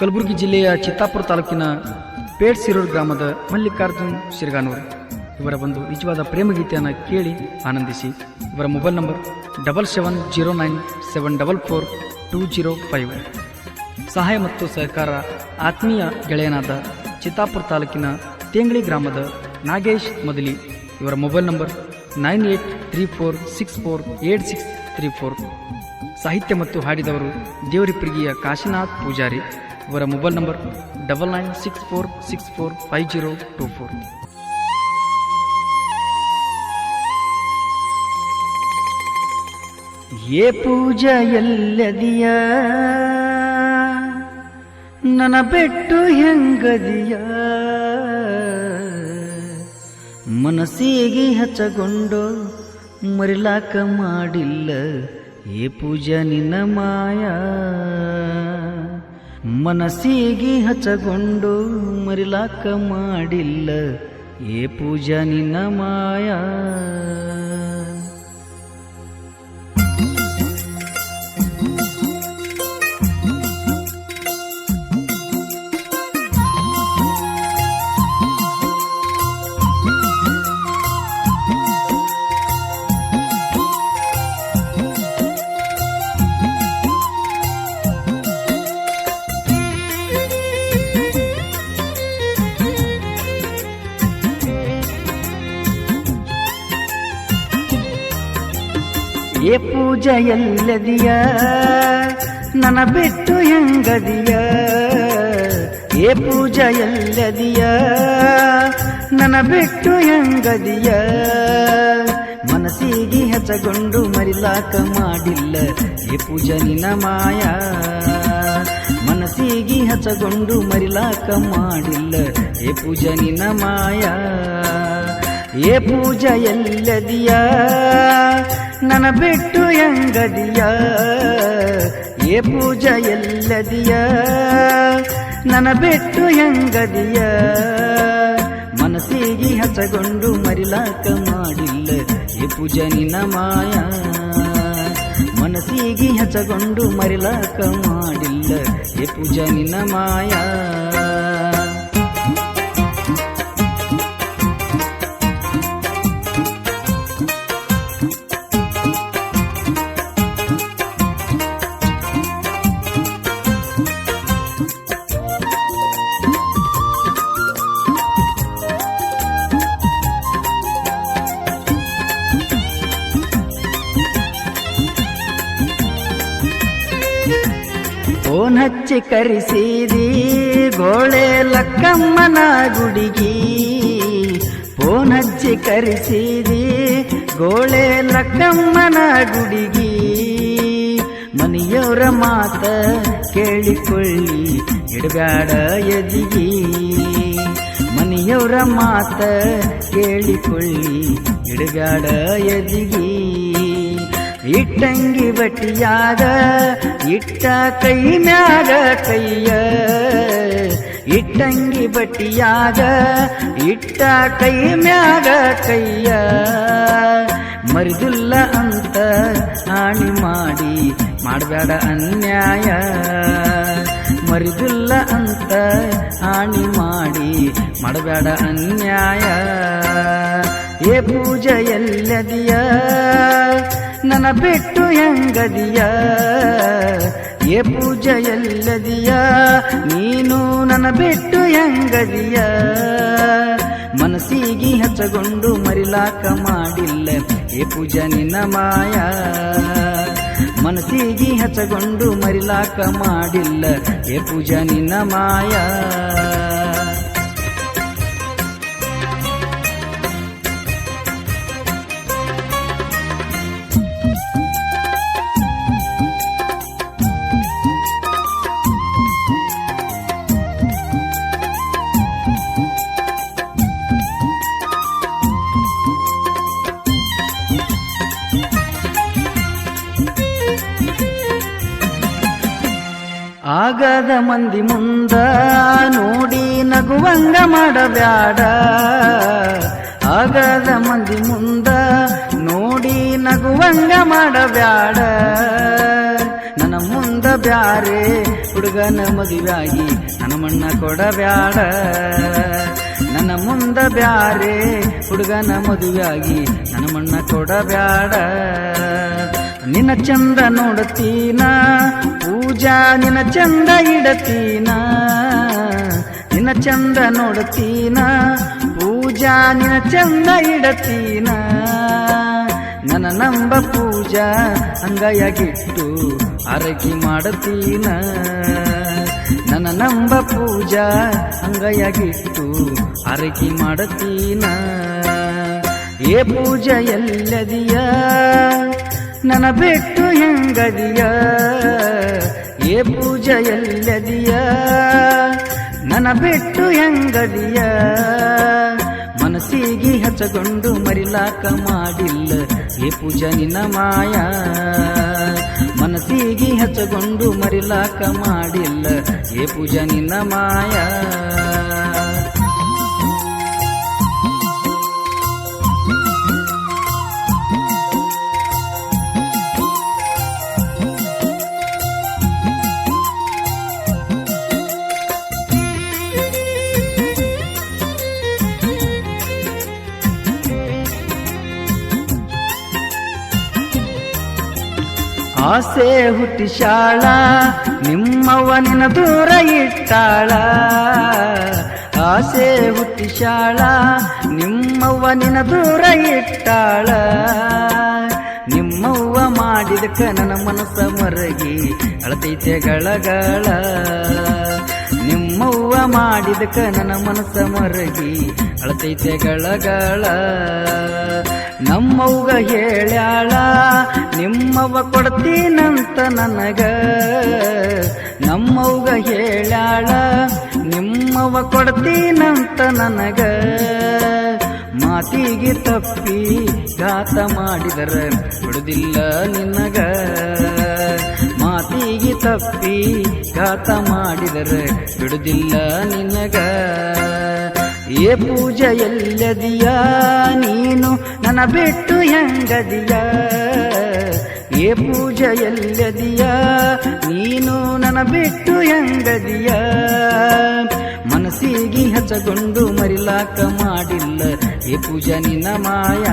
ಕಲಬುರಗಿ ಜಿಲ್ಲೆಯ ಚಿತ್ತಾಪುರ ತಾಲೂಕಿನ ಪೇಟ್ ಸಿರೂರ್ ಗ್ರಾಮದ ಮಲ್ಲಿಕಾರ್ಜುನ್ ಶಿರ್ಗಾನೂರ್. ಇವರ ಒಂದು ನಿಜವಾದ ಪ್ರೇಮ ಗೀತೆಯನ್ನು ಕೇಳಿ ಆನಂದಿಸಿ. ಇವರ mobile number double seven zero nine seven double four two zero five. ಸಹಾಯ ಮತ್ತು ಸಹಕಾರ ಆತ್ಮೀಯ ಗೆಳೆಯನಾದ ಚಿತ್ತಾಪುರ ತಾಲೂಕಿನ ತೇಂಗಳಿ ಗ್ರಾಮದ ನಾಗೇಶ್ ಮೊದಲಿ. ಇವರ mobile number nine eight three four six four eight six three four. ಸಾಹಿತ್ಯ ಮತ್ತು ಹಾಡಿದವರು ದೇವರಿಪ್ರಿಗಿಯ ಕಾಶಿನಾಥ್ ಪೂಜಾರಿ. ಇವರ mobile number double nine six four six four five zero two four. ಏ ಪೂಜ ಎಲ್ಲದಿಯ? ನನ್ನ ಬೆಟ್ಟು ಹೆಂಗದಿಯ? ಮನಸ್ಸಿಗೆ ಹಚ್ಚಗೊಂಡು ಮರಿಲಾಕ ಮಾಡಿಲ್ಲ. ಏ ಪೂಜ ನಿನ್ನ ಮಾಯ? ಮನಸ್ಸಿಗೆ ಹಚ್ಚಗೊಂಡು ಮರಿಲಾಕ ಮಾಡಿಲ್ಲ. ಏ ಪೂಜಾ ನಿನ್ನ ಮಾಯಾ. ಏ ಪೂಜ ಎಲ್ಲದಿಯ ನನ್ನ ಬಿಟ್ಟು ಎಂಗದಿಯ ಏ ಪೂಜ ಎಲ್ಲದಿಯ ನನ್ನ ಬಿಟ್ಟು ಎಂಗದಿಯ ಮನಸ್ಸಿಗೆ ಹಚ್ಚಗೊಂಡು ಮರಿಲಾಕ ಮಾಡಿಲ್ಲ, ಏ ಪೂಜ ನಿನ ಮಾಯ. ಮನಸ್ಸಿಗೆ ಹಚ್ಚಗೊಂಡು ಮರಿಲಾಕ ಮಾಡಿಲ್ಲ, ಏ ಪೂಜ ನಿನ ಮಾಯಾ. ಏ ಪೂಜ ಎಲ್ಲದಿಯ? ನನ್ನ ಬಿಟ್ಟು ಎಂಗದಿಯ ಏ ಪೂಜ ಎಲ್ಲದಿಯ? ನನ್ನ ಬಿಟ್ಟು ಎಂಗದಿಯ ಮನಸ್ಸಿಗೆ ಹಸಗೊಂಡು ಮರಿಲಾಕ ಮಾಡಿಲ್ಲ ಏ ಪೂಜಾ ನಿನ್ನ ಮಾಯ. ಮನಸ್ಸಿಗೆ ಹಸಗೊಂಡು ಮರಿಲಾಕ ಮಾಡಿಲ್ಲ ಏ ಪೂಜಾ ನಿನ್ನ ಮಾಯಾ. ಹಚ್ಚಿ ಕರಿಸಿದಿ, ಗೋಳೆ ಲಕ್ಕಮ್ಮನ ಗುಡಿಗಿ. ಫೋನ್ ಹಚ್ಚಿ ಕರಿಸಿದಿ, ಗೋಳೆ ಲಕ್ಕಮ್ಮನ ಗುಡಿಗಿ. ಮನೆಯವರ ಮಾತ ಕೇಳಿಕೊಳ್ಳಿ ಇಡಬ್ಯಾಡ ಎದಿಗಿ. ಮನೆಯವರ ಮಾತ ಕೇಳಿಕೊಳ್ಳಿ ಇಡಬ್ಯಾಡ ಎದಿಗಿ. ಇಟ್ಟಂಗಿ ಬಟ್ಟಿಯಾಗ ಇಟ್ಟ ಕೈ ಮ್ಯಾಗ ಕೈಯ. ಇಟ್ಟಂಗಿ ಬಟ್ಟಿಯಾಗ ಇಟ್ಟ ಕೈ ಮ್ಯಾಗ ಕೈಯ. ಮರಿದಿಲ್ಲ ಅಂತ ಹಾನಿ ಮಾಡಿ ಮಾಡಬೇಡ ಅನ್ಯಾಯ. ಮರಿದಿಲ್ಲ ಅಂತ ಹಾನಿ ಮಾಡಿ ಮಾಡಬೇಡ ಅನ್ಯಾಯ. ಏ ಪೂಜೆ ಎಲ್ಲದಿಯ ನನ್ನ ಬಿಟ್ಟು ಹೆಂಗದಿಯ? ಏ ಪೂಜ ಎಲ್ಲದಿಯ? ನೀನು ನನ್ನ ಬಿಟ್ಟು ಹೆಂಗದಿಯ? ಮನಸ್ಸಿಗೆ ಹಚ್ಚಗೊಂಡು ಮರಿಲಾಕ ಮಾಡಿಲ್ಲ. ಏ ಪೂಜ ನಿನ್ನ ಮಾಯ. ಮನಸ್ಸಿಗೆ ಹಚ್ಚಗೊಂಡು ಮರಿಲಾಕ ಮಾಡಿಲ್ಲ. ಏ ಪೂಜ ನಿನ್ನ ಮಾಯಾ. ಆಗದ ಮಂದಿ ಮುಂದ ನೋಡಿ ನಗುವಂಗ ಮಾಡಬ್ಯಾಡ. ಆಗದ ಮಂದಿ ಮುಂದ ನೋಡಿ ನಗುವಂಗ ಮಾಡಬ್ಯಾಡ. ನನ್ನ ಮುಂದ ಬ್ಯಾರೆ ಹುಡುಗನ ಮದುವೆಯಾಗಿ ನನ್ನ ಮಣ್ಣ ಕೊಡಬ್ಯಾಡ. ನನ್ನ ಮುಂದ ಬ್ಯಾರೆ ಹುಡುಗನ ಮದುವೆಯಾಗಿ ನನ್ನ ಮಣ್ಣ ಕೊಡಬ್ಯಾಡ. ನಿನ್ನ ಚಂದ ನೋಡತೀನ, ಪೂಜಾ ನಿನ್ನ ಚಂದ ಇಡತೀನ. ನಿನ್ನ ಚಂದ ನೋಡತೀನ, ಪೂಜಾ ನಿನ್ನ ಚಂದ ಇಡತೀನ. ನನ್ನ ನಂಬ ಪೂಜಾ ಅಂಗಯಾಗಿಟ್ಟು ಅರಗಿ ಮಾಡತೀನ. ನನ್ನ ನಂಬ ಪೂಜಾ ಅಂಗಯಾಗಿಟ್ಟು ಅರಗಿ ಮಾಡತೀನ. ಏ ಪೂಜಾ ಎಲ್ಲದಿಯ? ನನ್ನ ಬಿಟ್ಟು ಹೆಂಗದಿಯ? ಏ ಪೂಜ ಎಲ್ಲದಿಯ? ನನ್ನ ಬಿಟ್ಟು ಹೆಂಗದಿಯ? ಮನಸ್ಸಿಗೆ ಹಚ್ಚಗೊಂಡು ಮರಿಲಾಕ ಮಾಡಿಲ್ಲ. ಏ ಪೂಜಾ ನಿನ್ನ ಮಾಯ? ಮನಸ್ಸಿಗೆ ಹಚ್ಚಗೊಂಡು ಮರಿಲಾಕ ಮಾಡಿಲ್ಲ. ಏ ಪೂಜಾ ನಿನ್ನ ಮಾಯ? ಆಸೆ ಹುಟ್ಟಿಶಾಳ ಶಾಳಾ ನಿನ್ನ ದೂರ ಇಟ್ಟಾಳ. ಆಸೆ ಹುಟ್ಟಿಶಾಳ ನಿಮ್ಮವ್ವ ನಿನ್ನ ದೂರ ಇಟ್ಟಾಳ. ನಿಮ್ಮವ್ವ ಮಾಡಿದ ಕನನ ಮನಸ್ಸ ಮರಗಿ ಅಳತೈತೆ ಗಳಗಳ ನಿಮ್ಮವ್ವ ಮಾಡಿದ ಕನನ ಮನಸ್ಸ ಮರಗಿ ಅಳತೈತೆ ಗಳಗಳ ನಮ್ಮವ್ವ ಹೇಳ್ಯಾಳ ನಿಮ್ಮವ್ವ ಕೊಡ್ತೀನಂತ ನನಗ. ನಮ್ಮವ್ಗ ಹೇಳ್ಯಾಳ, ನಿಮ್ಮವ ಕೊಡ್ತೀನಂತ ನನಗ. ಮಾತಿಗೆ ತಪ್ಪಿ ಘಾತ ಮಾಡಿದರ ಬಿಡುದಿಲ್ಲ ನಿನಗ. ಮಾತಿಗೆ ತಪ್ಪಿ ಘಾತ ಮಾಡಿದರ ಬಿಡುದಿಲ್ಲ ನಿನಗ. ಏ ಪೂಜ ಎಲ್ಲದಿಯ, ನೀನು ನನ್ನ ಬಿಟ್ಟು ಹೆಂಗದಿಯ? ಏ ಪೂಜ ಎಲ್ಲದಿಯ? ನೀನು ನನ್ನ ಬಿಟ್ಟು ಎಂಗದಿಯ ಮನಸ್ಸಿಗೆ ಹಚ್ಚಗೊಂಡು ಮರಿಲಾಕ ಮಾಡಿಲ್ಲ ಏ ಪೂಜ ನಿನ್ನ ಮಾಯ?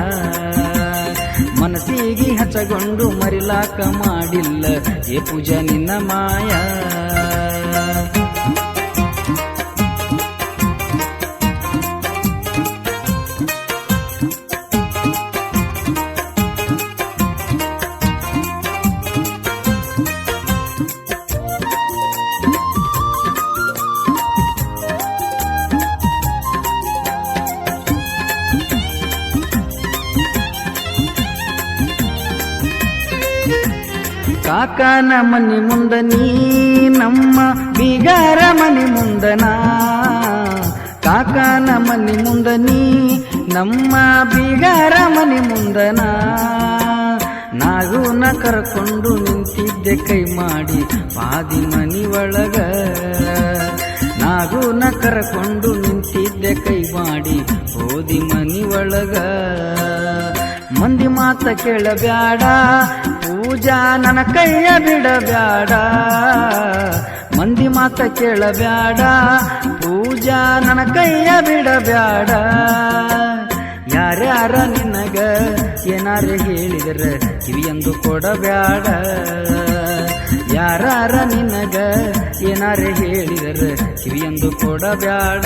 ಮನಸ್ಸಿಗೆ ಹಚ್ಚಗೊಂಡು ಮರಿಲಾಕ ಮಾಡಿಲ್ಲ ಏ ಪೂಜ ನಿನ್ನ ಮಾಯ? ಕಾಕನ ಮನೆ ಮುಂದ ನೀ, ನಮ್ಮ ಬಿಗಾರ ಮನೆ ಮುಂದನ ಕಾಕನ ಮನೆ ಮುಂದ ನೀ, ನಮ್ಮ ಬೀಗಾರ ಮನೆ ಮುಂದನ ನಾಗುನ ಕರ್ಕೊಂಡು ನಿಂತಿದ್ದೆ ಕೈ ಮಾಡಿ ಪಾದಿ ಮನಿ ಒಳಗ. ನಾಗೂನ ಕರ್ಕೊಂಡು ನಿಂತಿದ್ದೆ ಕೈ ಮಾಡಿ ಓದಿ ಮನಿ ಒಳಗ. ಮಂದಿ ಮಾತ ಕೇಳಬ್ಯಾಡ, ಪೂಜಾ ನನ್ನ ಕೈಯ ಬಿಡಬ್ಯಾಡ. ಮಂದಿ ಮಾತ ಕೇಳಬ್ಯಾಡ, ಪೂಜಾ ನನ್ನ ಕೈಯ ಬಿಡಬ್ಯಾಡ. ಯಾರ್ಯಾರ ನಿನಗ ಏನಾರ ಹೇಳಿದ್ರ ಕಿವಿಯಂದು ಕೊಡಬ್ಯಾಡ. ಯಾರಾರ ನಿನಗ ಏನಾರ ಹೇಳಿದ್ರ ಕಿವಿಯಂದು ಕೊಡಬ್ಯಾಡ.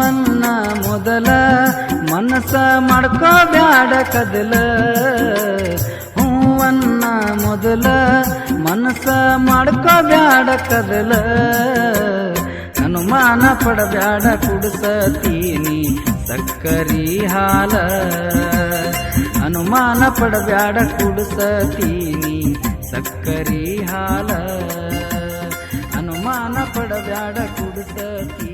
ಅನ್ನ ಮೊದಲ ಮನಸ ಮಾಡ್ಕೋ ಬ್ಯಾಡ ಕದಲ. ಹೂವನ್ನ ಮೊದಲ ಮನಸ ಮಾಡ್ಕೋ ಬ್ಯಾಡ ಕದಲ. ಅನುಮಾನ ಪಡಬ್ಯಾಡ ಕುಡಿಸತೀನಿ ಸಕ್ಕರಿ ಹಾಲ. ಅನುಮಾನ ಪಡಬ್ಯಾಡ ಕುಡಿಸತೀನಿ ಸಕ್ಕರಿ ಹಾಲ. ಅನುಮಾನ ಪಡಬ್ಯಾಡ ಕುಡಿಸತೀನಿ